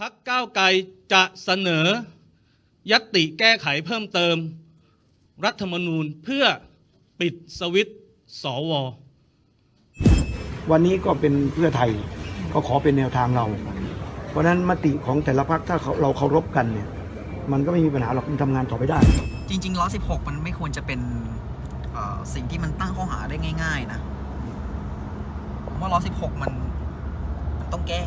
พักก้าวไกลจะเสนอ ยัตติแก้ไขเพิ่มเติม รัฐธรรมนูญเพื่อปิดสวิตช์สว วันนี้ก็เป็นเพื่อไทยก็ขอเป็นแนวทางเรา เพราะฉะนั้นมติของแต่ละพรรคถ้าเราเคารพกันเนี่ย มันก็ไม่มีปัญหาหรอกมันทำงานต่อไปได้ จริงๆล้อ16มันไม่ควรจะเป็นเอ่อสิ่งที่มันตั้งข้อหาได้ง่าย ๆ นะผมว่าล้อ16มันมันต้องแก้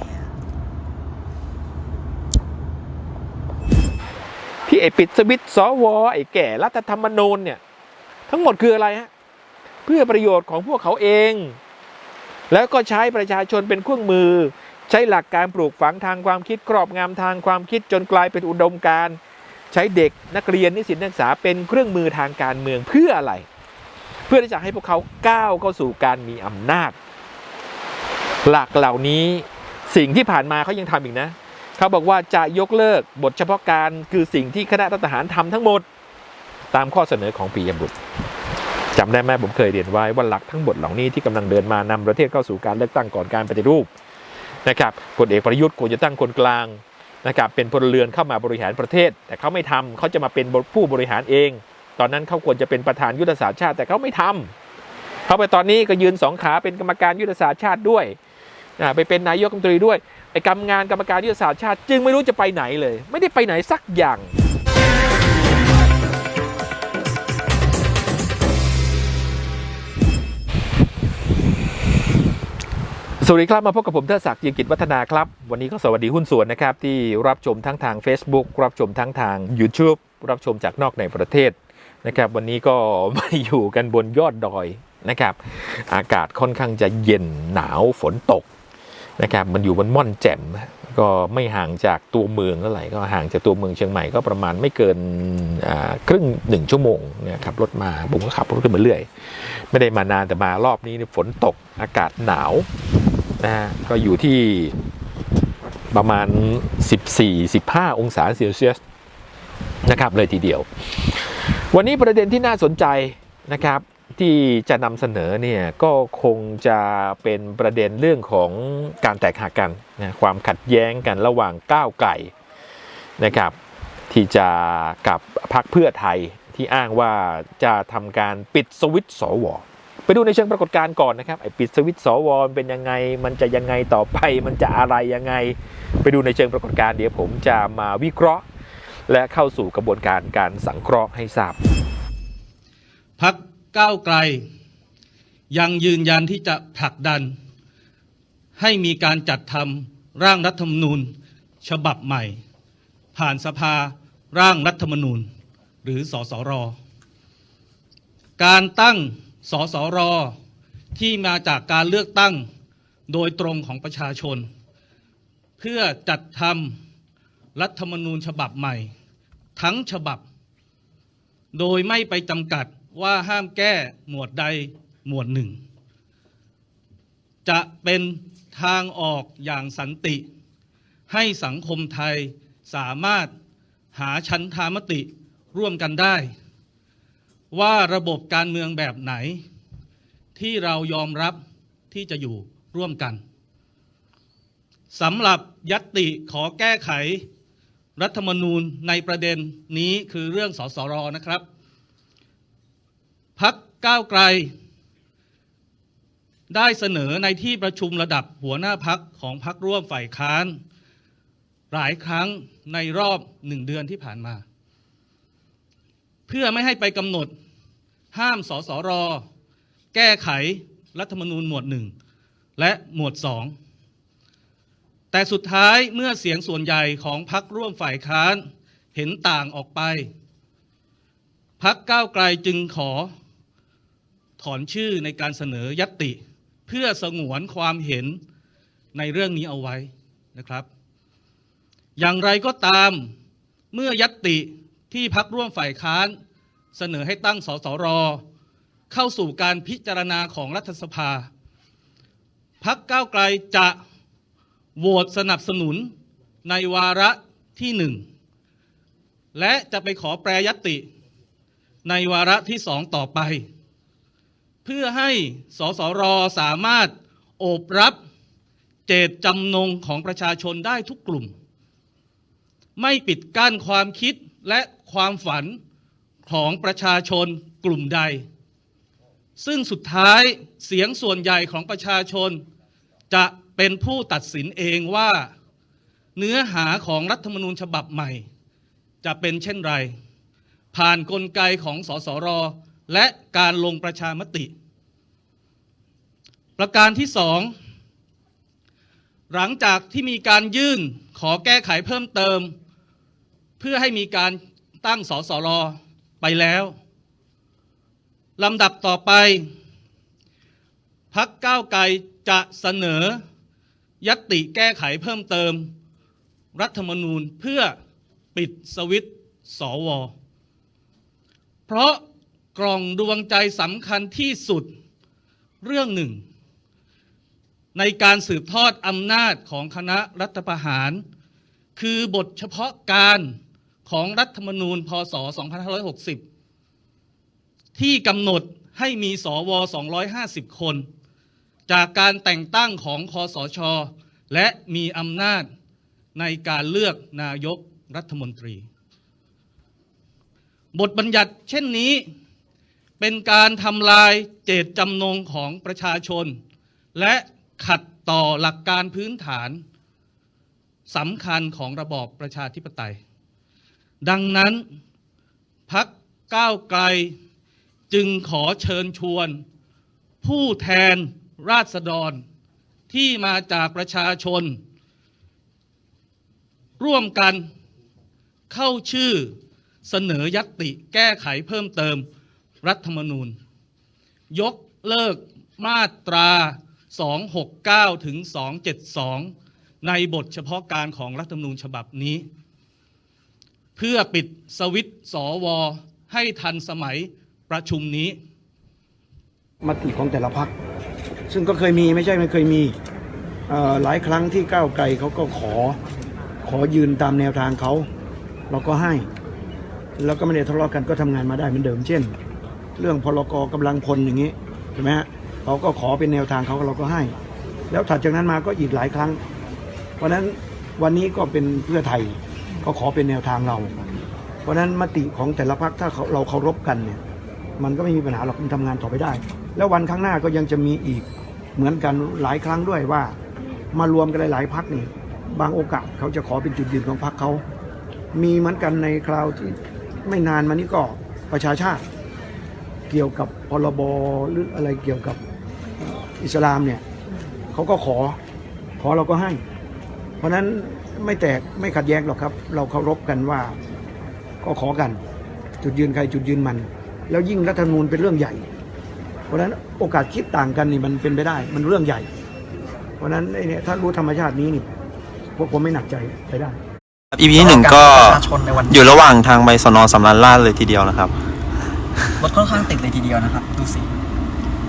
ที่ไอ้ปิดสวิตช์สวไอ้แก่รัฐธรรมนูญเนี่ย ทั้งหมดคืออะไรฮะเพื่อประโยชน์ของพวกเขาเอง แล้วก็ใช้ประชาชนเป็นเครื่องมือ ใช้หลักการปลูกฝังทางความคิดครอบงำทางความคิดจนกลายเป็นอุดมการณ์ใช้เด็กนักเรียนนิสิตนักศึกษาเป็นเครื่องมือทางการเมืองเพื่ออะไร เพื่อที่จะให้พวกเขาก้าวเข้าสู่การมีอำนาจ หลักเหล่านี้สิ่งที่ผ่านมาเขายังทำอีกนะ เขาบอกว่าจะยกเลิกบทเฉพาะการคือสิ่งที่คณะรัฐประหารทำทั้งหมด ตามข้อเสนอของปียบุตรจำได้ไหมผมเคยเรียนไว้ว่าหลักทั้งหมดเหล่านี้ที่กำลังเดินมานำประเทศเข้าสู่การเลือกตั้งก่อนการปฏิรูปนะครับพลเอกประยุทธ์ควรจะตั้งคนกลางนะครับเป็นพลเรือนเข้ามาบริหารประเทศ แต่เขาไม่ทำเขาจะมาเป็นผู้บริหารเอง ตอนนั้นเขาควรจะเป็นประธานยุทธศาสตร์ชาติ แต่เขาไม่ทำเขาไปตอนนี้ก็ยืนสองขาเป็นกรรมการยุทธศาสตร์ชาติด้วยไปเป็นนายกรัฐมนตรีด้วย ไอ้กรรมงานกรรมการยุทธศาสตร์ชาติ จึงไม่รู้จะไปไหนเลย ไม่ได้ไปไหนสักอย่าง สวัสดีครับ มาพบกับผมเทิดศักดิ์ยียงกิจวัฒนาครับ วันนี้ก็สวัสดีหุ้นส่วนนะครับ ที่รับชมทั้งทาง Facebook รับชมทั้งทาง YouTube รับชมจากนอกในประเทศนะครับ วันนี้ก็มาอยู่กันบนยอดดอยนะครับ อากาศค่อนข้างจะเย็นหนาวฝนตก นะครับมันอยู่บนม่อนแจ่มก็ไม่ห่างจากตัวเมืองเท่าไหร่ก็ห่างจากตัวเมืองเชียงใหม่ก็ประมาณไม่เกินครึ่งหนึ่งชั่วโมงเนี่ยขับรถมาผมก็ขับรถขึ้นมาเรื่อย ไม่ได้มานานแต่มารอบนี้นี่ฝนตกอากาศหนาวนะฮะก็อยู่ที่ประมาณ 14-15 องศาเซลเซียสนะครับเลยทีเดียว วันนี้ประเด็นที่น่าสนใจนะครับ ที่จะนำเสนอเนี่ยก็คงจะเป็นประเด็นเรื่องของการแตกหักกันนะความขัดแย้งกันระหว่างก้าวไก่นะครับ ที่จะกับพรรคเพื่อไทยที่อ้างว่าจะทำการปิดสวิตช์สวไปดูในเชิงปรากฏการณ์ก่อนนะครับไอ้ปิดสวิตช์สวมันเป็นยังไง มันจะยังไงต่อไป มันจะอะไรยังไง ไปดูในเชิงปรากฏการณ์เดี๋ยวผมจะมาวิเคราะห์ และเข้าสู่กระบวนการการสังเคราะห์ให้ทราบพัก ก้าวไกล ยังยืนยันที่จะผลักดัน ให้มีการจัดทำร่างรัฐธรรมนูญ ฉบับใหม่ ผ่านสภาร่างรัฐธรรมนูญ หรือสสร การตั้งสสร ที่มาจากการเลือกตั้งโดยตรงของประชาชน เพื่อจัดทำรัฐธรรมนูญฉบับใหม่ ทั้งฉบับ โดยไม่ไปจำกัด ว่าห้ามแก้หมวดใดหมวดหนึ่ง จะเป็นทางออกอย่างสันติ ให้สังคมไทยสามารถหาชั้นทามติร่วมกันได้ ว่าระบบการเมืองแบบไหน ที่เรายอมรับที่จะอยู่ร่วมกันสำหรับยัตติขอแก้ไข รัฐธรรมนูญในประเด็นนี้คือเรื่องสสรนะครับ พักก้าวไกล ได้เสนอในที่ประชุมระดับหัวหน้าพักของพักร่วมฝ่ายค้าน หลายครั้งในรอบหนึ่งเดือนที่ผ่านมา เพื่อไม่ให้ไปกำหนดห้ามสสร แก้ไขรัฐธรรมนูญหมวดหนึ่งและหมวดสองแต่สุดท้ายเมื่อเสียงส่วนใหญ่ของพักร่วมฝ่ายค้านเห็นต่างออกไปพักก้าวไกลจึงขอ ถอนชื่อในการเสนอยัตติ เพื่อสงวนความเห็นในเรื่องนี้เอาไว้นะครับ อย่างไรก็ตามเมื่อยัตติที่พักร่วมฝ่ายค้านเสนอให้ตั้งสสร เข้าสู่การพิจารณาของรัฐสภา พักก้าวไกลจะโหวตสนับสนุนในวาระที่หนึ่งและจะไปขอแปรยตติในวาระที่สองต่อไป เพื่อให้สสรสามารถโอบรับเจตจำนงของประชาชนได้ทุกกลุ่ม ไม่ปิดกั้นความคิดและความฝันของประชาชนกลุ่มใด ซึ่งสุดท้ายเสียงส่วนใหญ่ของประชาชน จะเป็นผู้ตัดสินเองว่า เนื้อหาของรัฐธรรมนูญฉบับใหม่ จะเป็นเช่นไร ผ่านกลไกของสสร และการลงประชามติ ประการที่สองหลังจากที่มีการยื่นขอแก้ไขเพิ่มเติม เพื่อให้มีการตั้งสสรไปแล้วลำดับต่อไป พักก้าวไกลจะเสนอ ยัตติแก้ไขเพิ่มเติม รัฐธรรมนูญเพื่อปิดสวิตสว เพราะ กล่องดวงใจสำคัญที่สุดเรื่องหนึ่ง ในการสืบทอดอำนาจของคณะรัฐประหาร คือบทเฉพาะการของรัฐธรรมนูญพศ 2560 ที่กำหนดให้มีสว 250 คน จากการแต่งตั้งของคอสช และมีอำนาจในการเลือกนายกรัฐมนตรี บทบัญญัติเช่นนี้ เป็นการทำลายเจตจำนงของประชาชน และขัดต่อหลักการพื้นฐานสำคัญของระบอบประชาธิปไตย ดังนั้นพักก้าวไกลจึงขอเชิญชวน ผู้แทนราษฎรที่มาจากประชาชน ร่วมกันเข้าชื่อเสนอยัตติแก้ไขเพิ่มเติม รัฐธรรมนูญ ยกเลิกมาตรา 269 ถึง 272 ในบทเฉพาะการของรัฐธรรมนูญฉบับนี้ เพื่อปิดสวิตช์สวให้ทันสมัยประชุมนี้ มติของแต่ละพัก ซึ่งก็เคยมีไม่ใช่ไม่เคยมีหลายครั้งที่ก้าวไกลเขาก็ขอขอยืนตามแนวทางเขา เราก็ให้ แล้วก็ไม่ได้ทะเลาะกันก็ทำงานมาได้เหมือนเดิมเช่น เรื่องพลกรกำลังพลอย่างนี้ใช่ไหมฮะเขาก็ขอเป็นแนวทางเขาเราก็ให้ แล้วถัดจากนั้นมาก็อีกหลายครั้ง เพราะฉะนั้นวันนี้ก็เป็นเพื่อไทยก็ขอเป็นแนวทางเรา เพราะนั้นมติของแต่ละพักถ้าเราเคารพกันเนี่ย มันก็ไม่มีปัญหาหรอกมันทำงานต่อไปได้ แล้ววันข้างหน้าก็ยังจะมีอีกเหมือนกันหลายครั้งด้วยว่ามารวมกันหลายๆพักนี่บางโอกาสเขาจะขอเป็นจุดยืนของพักเขา มีเหมือนกันในคราวที่ไม่นานมานี้ก็ประชาชาติ เกี่ยวกับพรบหรืออะไรเกี่ยวกับเอ่ออิสลามเนี่ยเขาก็ขอขอเราก็ให้ เพราะฉะนั้นไม่แตกไม่ขัดแย้งหรอกครับ เราเคารพกันว่าก็ขอกัน จุดยืนใครจุดยืนมัน แล้วยิ่งรัฐธรรมนูญเป็นเรื่องใหญ่ เพราะฉะนั้นโอกาสคิดต่างกันนี่มันเป็นไปได้มันเรื่องใหญ่ เพราะฉะนั้นไอ้เนี่ยถ้ารู้ธรรมชาตินี้นี่พวกผมไม่หนักใจไปได้อีพีหนึ่งก็ประชาชนในวันนี้อยู่ระหว่างทางไปสนสำนักราชเลยทีเดียวนะครับ รถค่อนข้างติดเลยทีเดียวนะครับ ดูสิ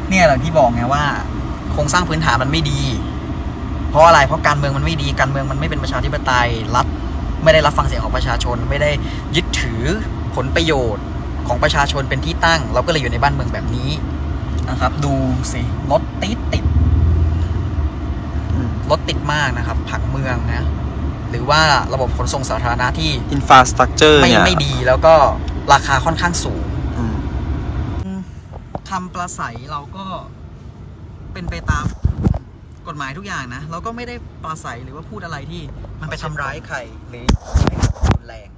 เนี่ยแหละที่บอกไงว่า โครงสร้างพื้นฐานมันไม่ดี เพราะอะไร เพราะการเมืองมันไม่ดี การเมืองมันไม่เป็นประชาธิปไตย รัฐไม่ได้รับฟังเสียงของประชาชน ไม่ได้ยึดถือผลประโยชน์ของประชาชนเป็นที่ตั้ง เราก็เลยอยู่ในบ้านเมืองแบบนี้นะครับ ดูสิ รถติดติด รถติดมากนะครับ ผังเมืองนะ หรือว่าระบบขนส่งสาธารณะที่อินฟ a าสตรักเจอร์ไม่เนี่ยไม่ดี แล้วก็ราคาค่อนข้างสูงอืม คำประสัยเราก็เป็นไปตามกฎหมายทุกอย่างนะ เราก็ไม่ได้ปราศัยหรือว่าพูดอะไรที่มันไปทำร้ายใครหรือให้รุนแรง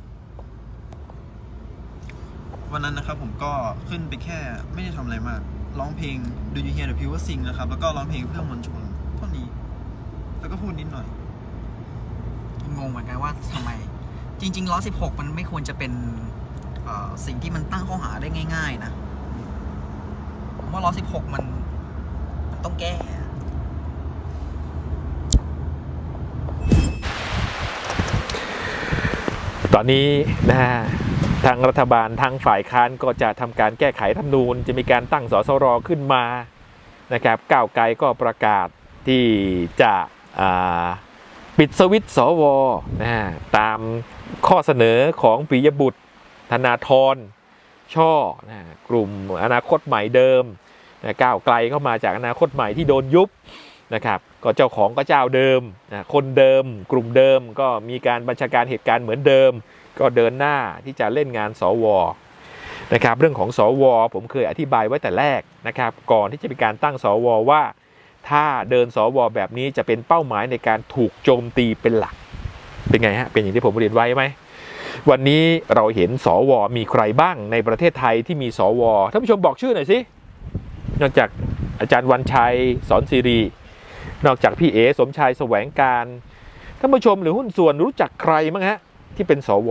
วันนั้นนะครับผมก็ขึ้นไปแค่ไม่ได้ทำอะไรมาก ร้องเพลง Do You Hear the People Sing นะครับ แล้วก็ร้องเพลงเพื่อมวลชนเท่านี้ แล้วก็พูดนิดหน่อย งงเหมือนกันว่าทำไม จริงๆล้อ16 มันไม่ควรจะเป็นเอ่อสิ่งที่มันตั้งข้อหาได้ง่าย ๆ นะ ผมว่าล้อ16มันมันต้องแก้ตอนนี้นะฮะทางรัฐบาลทางฝ่ายค้านก็จะทำการแก้ไขรัฐธรรมนูญจะมีการตั้งสสรขึ้นมานะครับก้าวไกลก็ประกาศที่จะปิดสวิตสวนะฮะตามข้อเสนอของปิยบุตรธนาธร ช่อนะกลุ่มอนาคตใหม่เดิมนะก้าวไกลเข้ามาจากอนาคตใหม่ที่โดนยุบนะครับก็เจ้าของก็เจ้าเดิมนะคนเดิม กลุ่มเดิมก็มีการบัญชาการเหตุการณ์เหมือนเดิม ก็เดินหน้าที่จะเล่นงานสวนะครับเรื่องของสว ผมเคยอธิบายไว้แต่แรกนะครับก่อนที่จะมีการตั้งสวว่า ถ้าเดินสวแบบนี้จะเป็นเป้าหมายในการถูกโจมตีเป็นหลัก เป็นไงฮะเป็นอย่างที่ผมเรียนไว้ไหม วันนี้เราเห็นสวมีใครบ้างในประเทศไทยที่มีสวท่านผู้ชมบอกชื่อหน่อยสินอกจากอาจารย์วันชัยสอนซีรี นอกจากพี่เอสมชายแสวงการท่านผู้ชมหรือหุ้นส่วนรู้จักใครมั้งฮะที่เป็นสว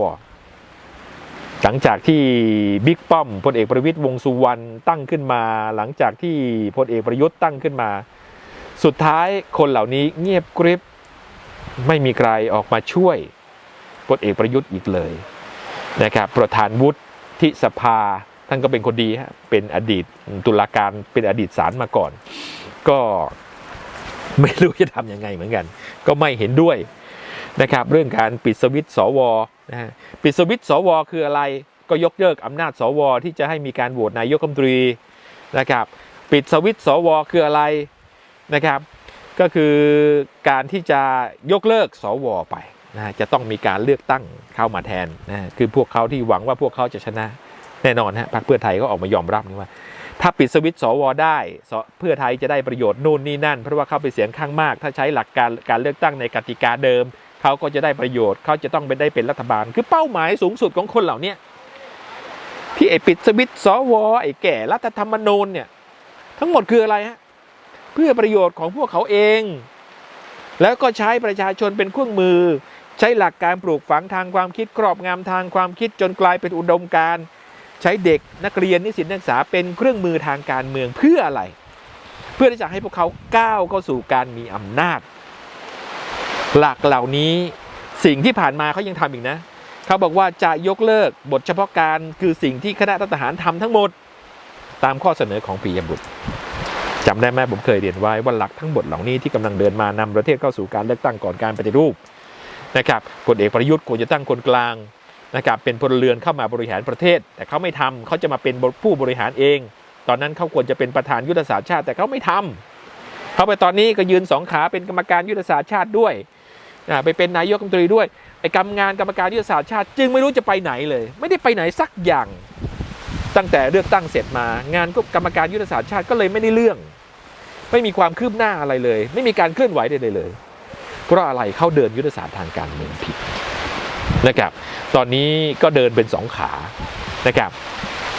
หลังจากที่บิ๊กป้อมพลเอกประวิตยวงสุวรรณตั้งขึ้นมา หลังจากที่พลเอกประยุทธ์ตั้งขึ้นมา สุดท้ายคนเหล่านี้เงียบกริบไม่มีใครออกมาช่วย พลเอกประยุทธ์อีกเลยนะครับประธานวุฒิสภาท่านก็เป็นคนดีฮะเป็นอดีตตุลาการเป็นอดีตศาลมาก่อน ก็ไม่รู้จะทำยังไงเหมือนกัน ก็ไม่เห็นด้วยนะครับ เรื่องการปิดสวิตสวนะฮะปิดสวิตสวคืออะไรก็ยกเลิกอำนาจสว ที่จะให้มีการโหวตนายกรัฐมนตรีนะครับ ปิดสวิตสวคืออะไรนะครับ ก็คือการที่จะยกเลิกสวไป นะจะต้องมีการเลือกตั้งเข้ามาแทนนะคือพวกเขาที่หวังว่าพวกเขาจะชนะแน่นอนฮะพรรคเพื่อไทยก็ออกมายอมรับนี่ว่า ถ้าปิดสวิตช์สวได้เพื่อไทยจะได้ประโยชน์นู่นนี่นั่น เพราะว่าเขาเป็นเสียงข้างมาก ถ้าใช้หลักการการเลือกตั้งในกติกาเดิมเขาก็จะได้ประโยชน์เขาจะต้องไปได้เป็นรัฐบาล คือเป้าหมายสูงสุดของคนเหล่านี้ที่ไอ้ปิดสวิตช์สวไอ้แก่รัฐธรรมนูญเนี่ยทั้งหมดคืออะไรฮะเพื่อประโยชน์ของพวกเขาเอง แล้วก็ใช้ประชาชนเป็นเครื่องมือ ใช้หลักการปลูกฝังทางความคิดครอบงำทางความคิดจนกลายเป็นอุดมการใช้เด็กนักเรียนนิสิตนักศึกษาเป็นเครื่องมือทางการเมืองเพื่ออะไร เพื่อที่จะให้พวกเขาก้าวเข้าสู่การมีอำนาจ หลักเหล่านี้สิ่งที่ผ่านมาเขายังทำอีกนะเขาบอกว่าจะยกเลิกบทเฉพาะการคือสิ่งที่คณะรัฐประหารทำทั้งหมด ตามข้อเสนอของปียบุตรจำได้ไหมผมเคยเรียนไว้ว่าหลักทั้งหมดเหล่านี้ที่กำลังเดินมานำประเทศเข้าสู่การเลือกตั้งก่อนการปฏิรูป นะครับพลเอกประยุทธ์ควรจะตั้งคนกลางนะครับเป็นพลเรือนเข้ามาบริหารประเทศ แต่เขาไม่ทำเขาจะมาเป็นผู้บริหารเอง ตอนนั้นเขาควรจะเป็นประธานยุทธศาสตร์ชาติแต่เขาไม่ทำเขาไปตอนนี้ก็ยืนสองขาเป็นกรรมการยุทธศาสตร์ชาติด้วยไปเป็นนายกรัฐมนตรีด้วยไอ้กรรมงานกรรมการยุทธศาสตร์ชาติ จึงไม่รู้จะไปไหนเลย ไม่ได้ไปไหนสักอย่าง ตั้งแต่เลือกตั้งเสร็จมา งานก็กรรมการยุทธศาสตร์ชาติก็เลยไม่ได้เรื่อง ไม่มีความคืบหน้าอะไรเลย ไม่มีการเคลื่อนไหวใดๆเลย เพราะอะไรเขาเดินยุทธศาสตร์ทางการเมืองผิดนะครับตอนนี้ก็เดินเป็นสองขานะครับ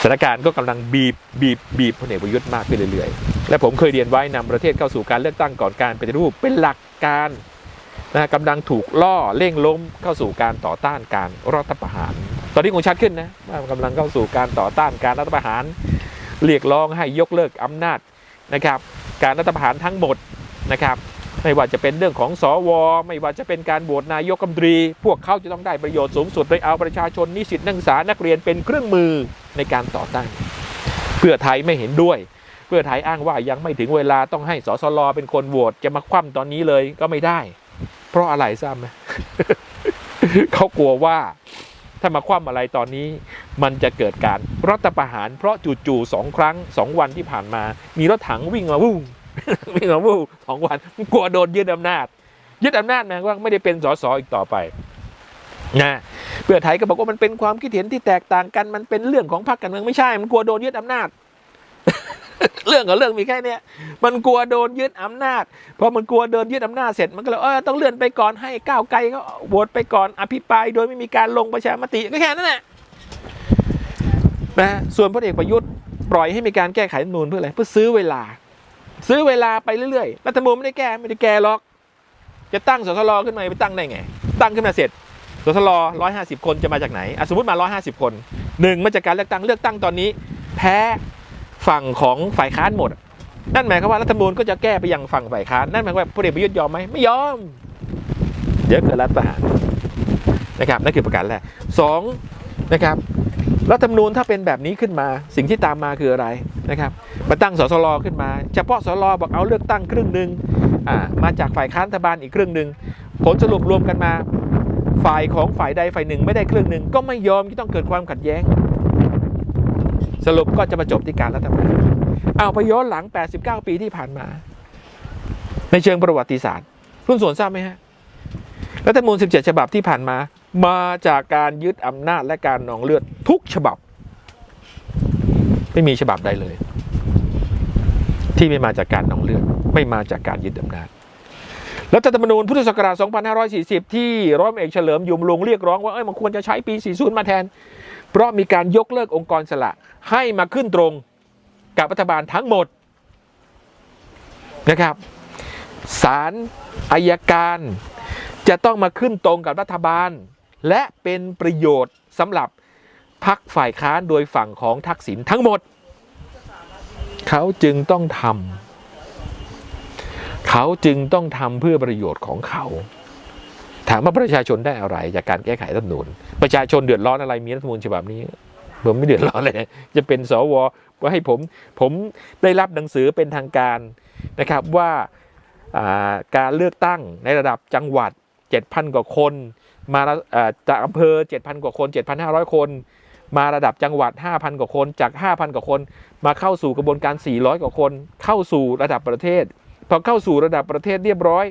สถานการณ์ก็กำลังบีบบีบบีบพลเอกประยุทธ์มากขึ้นเรื่อยๆ และผมเคยเรียนไว้นำประเทศเข้าสู่การเลือกตั้งก่อนการปฏิรูปเป็นหลักการนะกำลังถูกล่อเร่งล้มเข้าสู่การต่อต้านการรัฐประหาร ตอนนี้คงชัดขึ้นนะว่ากำลังเข้าสู่การต่อต้านการรัฐประหาร เรียกร้องให้ยกเลิกอำนาจนะครับ การรัฐประหารทั้งหมดนะครับ ไม่ว่าจะเป็นเรื่องของสวไม่ว่าจะเป็นการโหวตนายกรัฐมนตรี พวกเขาจะต้องได้ประโยชน์สูงสุดโดยเอาประชาชนนิสิตนักศึกษานักเรียนเป็นเครื่องมือในการต่อต้านเพื่อไทยไม่เห็นด้วย เพื่อไทยอ้างว่ายังไม่ถึงเวลาต้องให้สสลเป็นคนโหวตจะมาคว่ำตอนนี้เลยก็ไม่ได้ เพราะอะไรทราบไหมเขากลัวว่าถ้ามาคว่ำอะไรตอนนี้ มันจะเกิดการรัฐประหาร เพราะจู่ๆสองครั้งสองวันที่ผ่านมา มีรถถังวิ่งมาวู้ง มาวู้สองวันกลัวโดนยึดอำนาจ ยึดอำนาจหมายความว่าไม่ได้เป็นสสอีกต่อไปนะเพื่อไทยก็บอกว่ามันเป็นความคิดเห็นที่แตกต่างกันมันเป็นเรื่องของพรรคการเมืองไม่ใช่ มันกลัวโดนยึดอำนาจ เรื่องกับเรื่องมีแค่เนี้ยมันกลัวโดนยึดอำนาจพอมันกลัวโดนยึดอำนาจเสร็จมันก็เลยเออต้องเลื่อนไปก่อนให้ก้าวไกลเขาโหวตไปก่อนอภิปรายโดยไม่มีการลงประชามติก็แค่นั้นแหละนะส่วนพลเอกประยุทธ์ปล่อยให้มีการแก้ไขนูญเพื่ออะไรเพื่อซื้อเวลา ซื้อเวลาไปเรื่อยๆ รัฐมนูญไม่ได้แก้ไม่ได้แก้หรอก จะตั้งสสลขึ้นมาไปตั้งได้ไง ตั้งขึ้นมาเสร็จ สสลร้อยห้าสิบคนจะมาจากไหนสมมติมาร้อยห้าสิบคนหนึ่งมาจากการเลือกตั้งเลือกตั้งตอนนี้ แพ้ฝั่งของฝ่ายค้านหมด นั่นหมายความว่ารัฐมนูญก็จะแก้ไปยังฝั่งฝ่ายค้าน นั่นหมายความว่าพลเอกประยุทธ์ยอมไหมไม่ยอม เดี๋ยวเกิดรัฐประหารนะครับนั่นคือประการแรกสองนะครับ รัฐธรรมนูญถ้าเป็นแบบนี้ขึ้นมาสิ่งที่ตามมาคืออะไรนะครับมาตั้งสสลขึ้นมา เฉพาะสสลบอกเอาเลือกตั้งครึ่งหนึ่งมาจากฝ่ายค้านรัฐบาลอีกครึ่งหนึ่งผลสรุปรวมกันมาฝ่ายของฝ่ายใดฝ่ายหนึ่งไม่ได้ครึ่งหนึ่งก็ไม่ยอมที่ต้องเกิดความขัดแย้ง สรุปก็จะมาจบที่การรัฐประหารเอาไปย้อนหลัง 89 ปีที่ผ่านมา ในเชิงประวัติศาสตร์รุ่นส่วนทราบไหมฮะรัฐธรรมนูญ17 ฉบับที่ผ่านมา มาจากการยึดอำนาจและการนองเลือดทุกฉบับ ไม่มีฉบับใดเลย ที่ไม่มาจากการนองเลือด ไม่มาจากการยึดอำนาจรัฐธรรมนูญพุทธศักราช 2540 ที่ร้อยเอกเฉลิมยุมลงเรียกร้องว่าเอ้ยมันควรจะใช้ปี 40 มาแทน เพราะมีการยกเลิกองค์กรสละให้มาขึ้นตรงกับรัฐบาลทั้งหมดนะครับศาลอายการจะต้องมาขึ้นตรงกับรัฐบาล และเป็นประโยชน์สำหรับพักฝ่ายค้านโดยฝั่งของทักษิณทั้งหมด เขาจึงต้องทำเขาจึงต้องทำเพื่อประโยชน์ของเขา ถามว่าประชาชนได้อะไรจากการแก้ไขรัฐมนูญประชาชนเดือดร้อนอะไรมีรัฐมนูญฉบับนี้ผมไม่เดือดร้อนเลย จะเป็นสวว่าให้ผมผมได้รับหนังสือเป็นทางการนะครับว่าอ่าการเลือกตั้งในระดับจังหวัด 7,000 กว่าคน มาระจากอำเภอ 7,000 กว่าคน 7,500 คน มาระดับจังหวัด 5,000 กว่าคน จาก 5,000 กว่าคน มาเข้าสู่กระบวนการ 400 กว่าคน เข้าสู่ระดับประเทศ พอเข้าสู่ระดับประเทศเรียบร้อย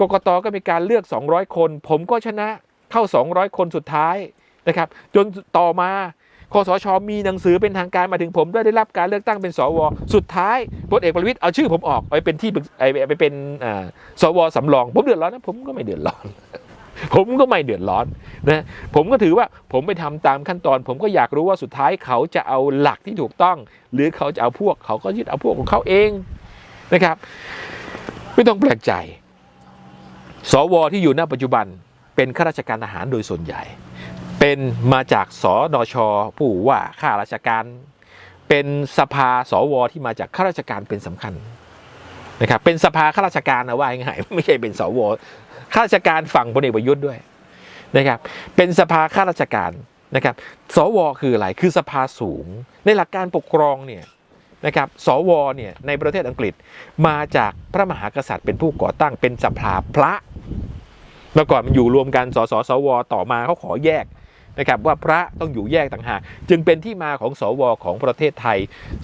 กกตก็มีการเลือก 200 คน ผมก็ชนะเข้า 200 คนสุดท้ายนะครับ จนต่อมาคอสชมีหนังสือเป็นทางการมาถึงผมด้วยได้รับการเลือกตั้งเป็นสว สุดท้ายพลเอกประวิตยเอาชื่อผมออกไปเป็นที่ไปเป็นสวสำรอง ผมเดือดร้อนนะผมก็ไม่เดือดร้อน ผมก็ไม่เดือดร้อนนะผมก็ถือว่าผมไปทำตามขั้นตอน ผมก็อยากรู้ว่าสุดท้ายเขาจะเอาหลักที่ถูกต้อง หรือเขาจะเอาพวกเขาก็ยึดเอาพวกของเขาเองนะครับ ไม่ต้องแปลกใจ สวที่อยู่ณปัจจุบันเป็นข้าราชการทหารโดยส่วนใหญ่ เป็นมาจากสนชผู้ว่าข้าราชการ เป็นสภาสวที่มาจากข้าราชการเป็นสำคัญนะครับเป็นสภาข้าราชการนะว่าง่ายไม่ใช่เป็นสว ข้าราชการฝั่งพลเอกประยุทธ์ด้วยนะครับ เป็นสภาข้าราชการนะครับ สวคืออะไร คือสภาสูง ในหลักการปกครองเนี่ยนะครับ สวเนี่ยในประเทศอังกฤษมาจากพระมหากษัตริย์เป็นผู้ก่อตั้งเป็นสภาพระเมื่อก่อนมันอยู่รวมกัน สสสว ต่อมาเขาขอแยก นะครับว่าพระต้องอยู่แยกต่างหาก จึงเป็นที่มาของสวของประเทศไทย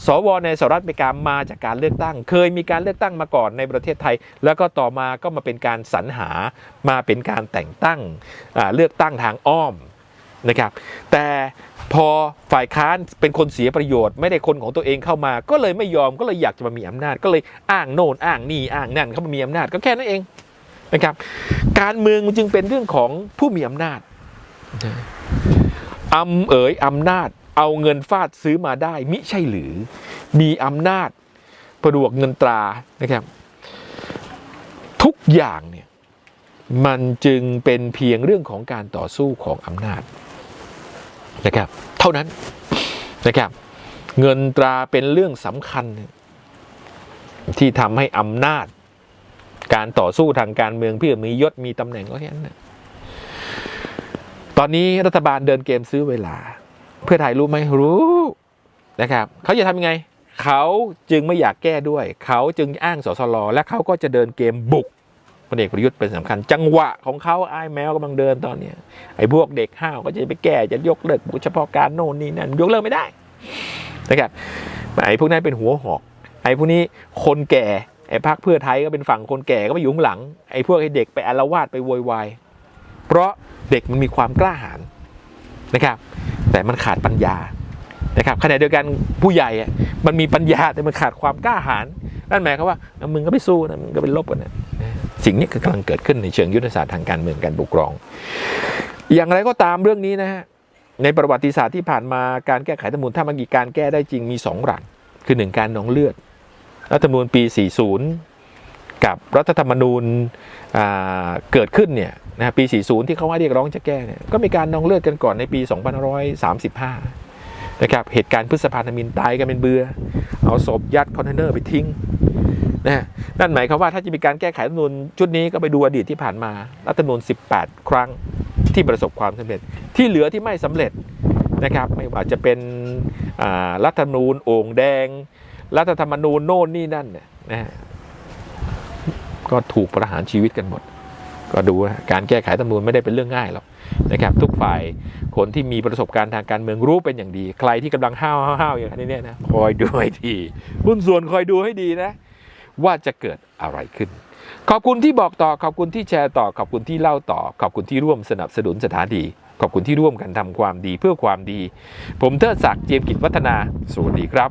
สวในสหรัฐอเมริกามาจากการเลือกตั้ง เคยมีการเลือกตั้งมาก่อนในประเทศไทย แล้วก็ต่อมาก็มาเป็นการสรรหามาเป็นการแต่งตั้งเลือกตั้งทางอ้อมนะครับแต่พอฝ่ายค้านเป็นคนเสียประโยชน์ ไม่ได้คนของตัวเองเข้ามา ก็เลยไม่ยอมก็เลยอยากจะมามีอำนาจ ก็เลยอ้างโน่นอ้างนี่อ้างนั่นเขามามีอำนาจก็แค่นั้นเองนะครับการเมืองมันจึงเป็นเรื่องของผู้มีอำนาจ อำเอ๋ยอำนาจ เอาเงินฟาดซื้อมาได้ มิใช่หรือ มีอำนาจประดวกเงินตรานะครับ ทุกอย่างเนี่ยมันจึงเป็นเพียงเรื่องของการต่อสู้ของอำนาจนะครับ เท่านั้นนะครับ เงินตราเป็นเรื่องสำคัญ ที่ทำให้อำนาจ การต่อสู้ทางการเมืองเพื่อมียศมีตำแหน่งก็แค่นั้นนะ ตอนนี้รัฐบาลเดินเกมซื้อเวลา เพื่อไทยรู้ไหมรู้นะครับเขาจะทำยังไง เขาจึงไม่อยากแก้ด้วย เขาจึงอ้างสสลและเขาก็จะเดินเกมบุกพลเอกประยุทธ์เป็นสำคัญ จังหวะของเขาไอ้แมวกำลังเดินตอนเนี้ยไอ้พวกเด็กห้าวก็จะไปแก้จะยกเลิกบุเฉพาะการโน่นนี่นั่นยกเลิกไม่ได้นะครับไอ้พวกนั้นเป็นหัวหอก ไอ้พวกนี้คนแก่ไอ้พรรคเพื่อไทยก็เป็นฝั่งคนแก่ก็ไปอยู่ข้างหลังไอ้พวกไอ้เด็กไปอาละวาดไปโวยวาย เพราะเด็กมันมีความกล้าหาญนะครับ แต่มันขาดปัญญานะครับขณะเดียวกันผู้ใหญ่มันมีปัญญาแต่มันขาดความกล้าหาญนั่นหมายความว่ามึงก็ไปสู้นะมึงก็ไปลบกันนะสิ่งนี้คือกำลังเกิดขึ้นในเชิงยุทธศาสตร์ทางการเมืองการปกครอง อย่างไรก็ตามเรื่องนี้นะฮะในประวัติศาสตร์ที่ผ่านมาการแก้ไขธรรมนูญถ้ามันมีการแก้ได้จริงมีสองหลัก คือหนึ่งการนองเลือดรัฐธรรมนูญปี 40 กับรัฐธรรมนูญเกิดขึ้นเนี่ย นะปี 40 ที่เขาว่าเรียกร้องจะแก้เนี่ยก็มีการนองเลือดกันก่อนในปี 2535 นะครับเหตุการณ์พฤษภาธมินตายกันเป็นเบือ เอาศพยัดคอนเทนเนอร์ไปทิ้งนะนั่นหมายความว่าถ้าจะมีการแก้ไขรัฐมนูญชุดนี้ก็ไปดูอดีตที่ผ่านมารัฐมนูญ18 ครั้งที่ประสบความสำเร็จที่เหลือที่ไม่สำเร็จนะครับไม่ว่าจะเป็นรัฐธรรมนูญโอ่งแดง รัฐธรรมนูญโน่นนี่นั่นเนี่ยนะก็ถูกประหารชีวิตกันหมด ก็ดูการแก้ไขรัฐมนูญไม่ได้เป็นเรื่องง่ายหรอกนะครับทุกฝ่ายคนที่มีประสบการณ์ทางการเมืองรู้เป็นอย่างดี ใครที่กำลังห้าวห้าวอย่างนี้เนี่ยนะคอยดูให้ดีบุญส่วนคอยดูให้ดีนะ ว่าจะเกิดอะไรขึ้น ขอบคุณที่บอกต่อขอบคุณที่แชร์ต่อขอบคุณที่เล่าต่อ ขอบคุณที่ร่วมสนับสนุนสถานีขอบคุณที่ร่วมกันทำความดีเพื่อความดี ผมเทิดศักดิ์เจียมกิจวัฒนาสวัสดีครับ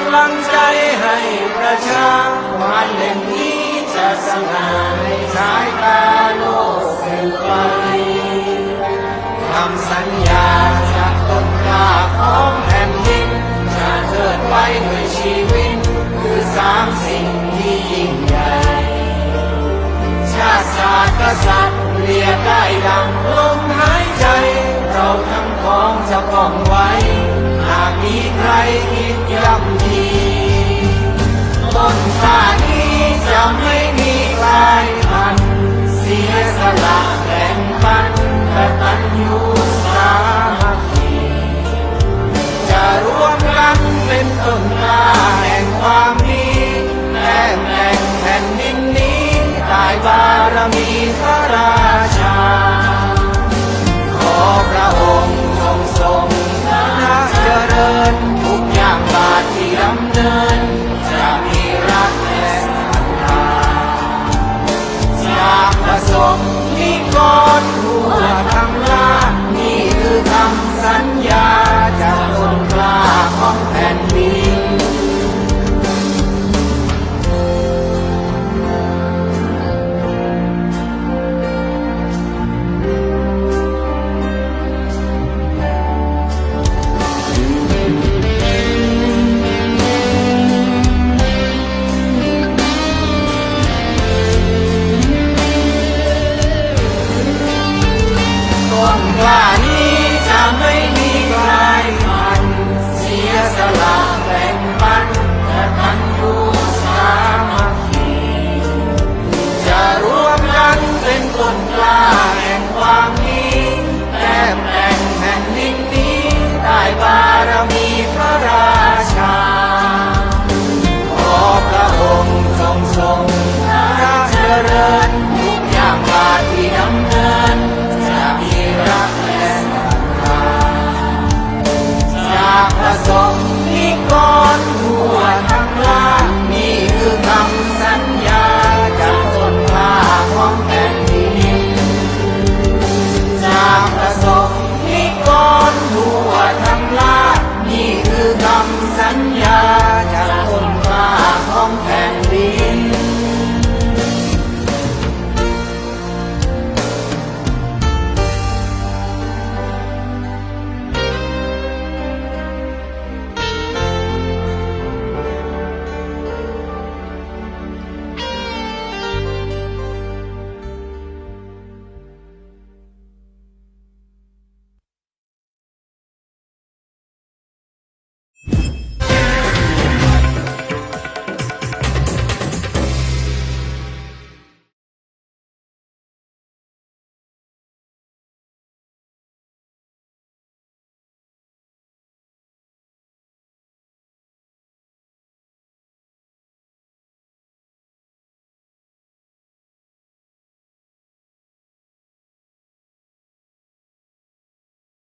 ำลังใจให้ประชาวันเล่มนี้จะสง่าในสายตาโลกสืบไปคำสัญญาจากต้นกาของแผ่นดินจะเทิดไว้ด้วยชีวิต คือสามสิ่งที่ยิ่งใหญ่ ชาติศาสตร์กษัตริย์เรียกได้ดังลมหายใจ